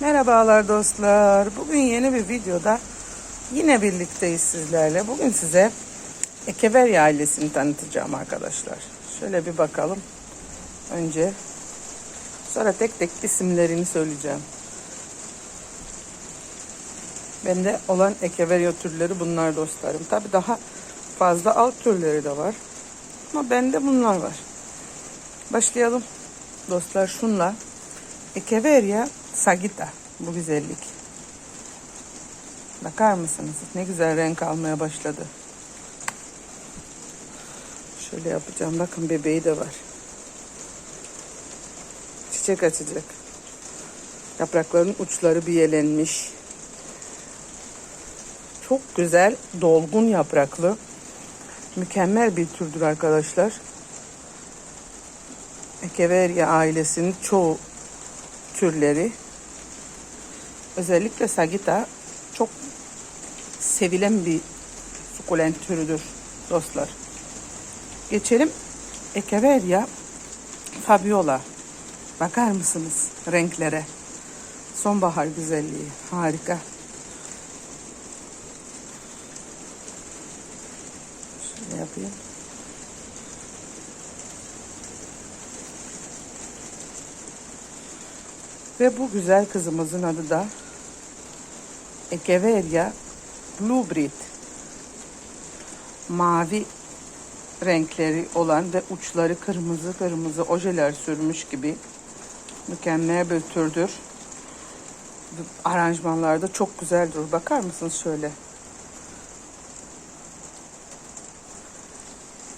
Merhabalar dostlar. Bugün yeni bir videoda yine birlikteyiz sizlerle. Bugün size Ekeverya ailesini tanıtacağım arkadaşlar. Şöyle bir bakalım. Önce sonra tek tek isimlerini söyleyeceğim. Bende olan Ekeverya türleri bunlar dostlarım. Tabi daha fazla alt türleri de var. Ama bende bunlar var. Başlayalım dostlar şunla. Ekeverya sagita bu güzellik. Bakar mısınız? Ne güzel renk almaya başladı. Şöyle yapacağım. Bakın bebeği de var. Çiçek açacak. Yaprakların uçları biyelenmiş. Çok güzel, dolgun yapraklı. Mükemmel bir türdür arkadaşlar. Ekeverya ailesinin çoğu türleri özellikle sagita çok sevilen bir sukulent türüdür dostlar. Geçelim Echeveria fabiola. Bakar mısınız renklere? Sonbahar güzelliği. Harika. Şöyle yapayım. Ve bu güzel kızımızın adı da Echeveria Bluebreed. Mavi renkleri olan ve uçları kırmızı kırmızı ojeler sürmüş gibi mükemmel bir türdür. Aranjmanlarda çok güzel durur. Bakar mısınız şöyle?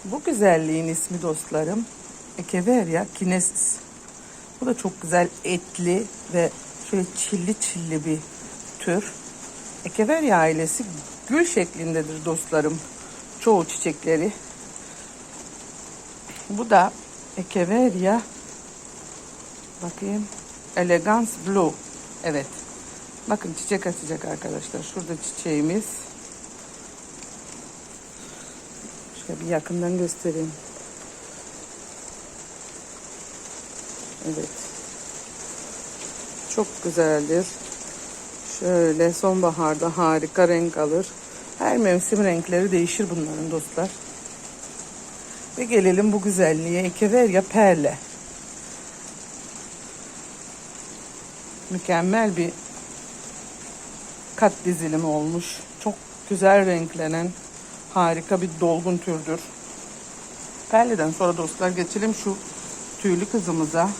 Bu güzelliğin ismi dostlarım Echeveria kinesis. Bu da çok güzel etli ve şöyle çilli çilli bir tür. Echeveria ailesi gül şeklindedir dostlarım. Çoğu çiçekleri. Bu da Echeveria bakayım Elegance Blue. Evet. Bakın çiçek açacak arkadaşlar. Şurada çiçeğimiz. Şöyle bir yakından göstereyim. Evet. Çok güzeldir. Şöyle sonbaharda harika renk alır. Her mevsim renkleri değişir bunların dostlar. Ve gelelim bu güzelliğe. Echeveria perle. Mükemmel bir kat dizilimi olmuş. Çok güzel renklenen harika bir dolgun türdür. Perleden sonra dostlar geçelim şu tüylü kızımıza.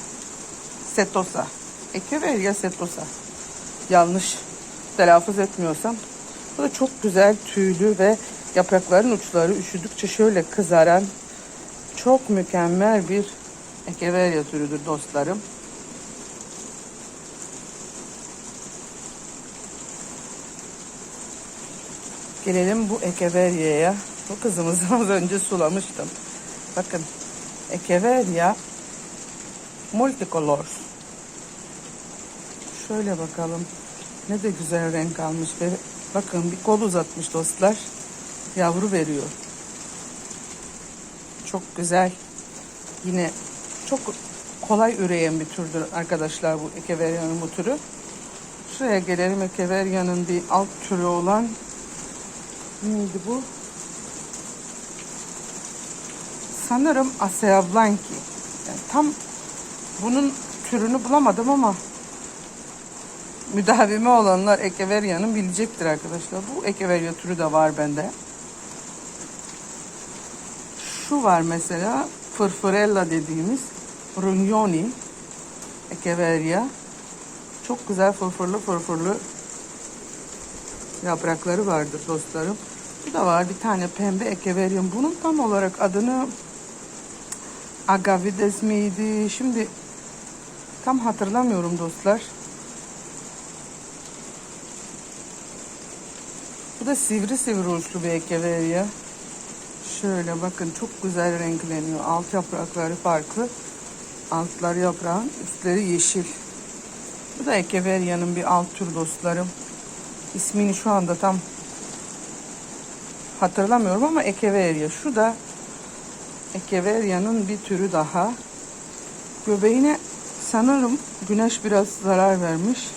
Setosa. Echeveria setosa. Yanlış telaffuz etmiyorsam. Bu da çok güzel tüylü ve yaprakların uçları üşüdükçe şöyle kızaran çok mükemmel bir Echeveria türüdür dostlarım. Gelelim bu Echeveria'ya. Bu kızımızı az önce sulamıştım. Bakın Echeveria multicolor. Şöyle bakalım. Ne de güzel renk almış ve bakın bir kol uzatmış dostlar. Yavru veriyor. Çok güzel. Yine çok kolay üreyen bir türdür arkadaşlar bu Echeveria'nın bu türü. Şuraya gelelim Echeveria'nın bir alt türü olan neydi bu? Sanırım Asea Blanki. Yani tam bunun türünü bulamadım ama müdavimi olanlar Echeveria'nın bilecektir arkadaşlar. Bu Echeveria türü de var bende. Şu var mesela Fırfırella dediğimiz Rugnoni Echeveria. Çok güzel fırfırlı fırfırlı yaprakları vardır dostlarım. Bu da var bir tane pembe Echeveria. Bunun tam olarak adını Agavides miydi? Şimdi tam hatırlamıyorum dostlar. Da sivri sivri uçlu bir Echeveria. Şöyle bakın çok güzel renkleniyor. Alt yaprakları farklı. Altlar yaprağın, üstleri yeşil. Bu da Echeveria'nın bir alt tür dostlarım. İsmini şu anda tam hatırlamıyorum ama Echeveria. Şu da Echeveria'nın bir türü daha. Göbeğine sanırım güneş biraz zarar vermiş.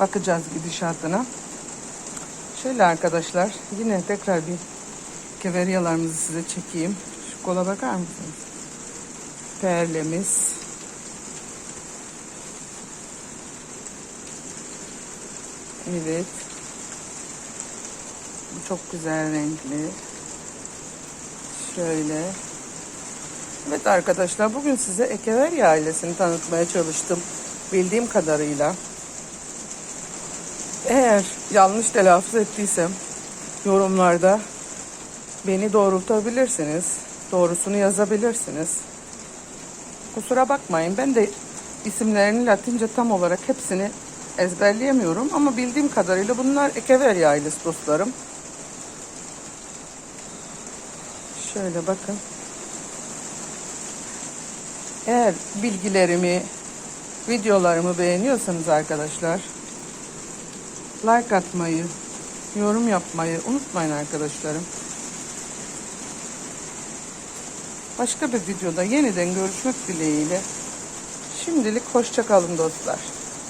Bakacağız gidişatına. Şöyle arkadaşlar yine tekrar bir keveryalarımızı size çekeyim. Şu kola bakar mısınız? Perlemiz. Evet. Çok güzel renkli. Şöyle. Evet arkadaşlar bugün size Ekeverya ailesini tanıtmaya çalıştım. Bildiğim kadarıyla. Eğer yanlış telaffuz ettiysem yorumlarda beni doğrultabilirsiniz. Doğrusunu yazabilirsiniz. Kusura bakmayın ben de isimlerini Latince tam olarak hepsini ezberleyemiyorum ama bildiğim kadarıyla bunlar Ekeverya ailesi dostlarım. Şöyle bakın. Eğer bilgilerimi, videolarımı beğeniyorsanız arkadaşlar like atmayı, yorum yapmayı unutmayın arkadaşlarım. Başka bir videoda yeniden görüşmek dileğiyle. Şimdilik hoşça kalın dostlar.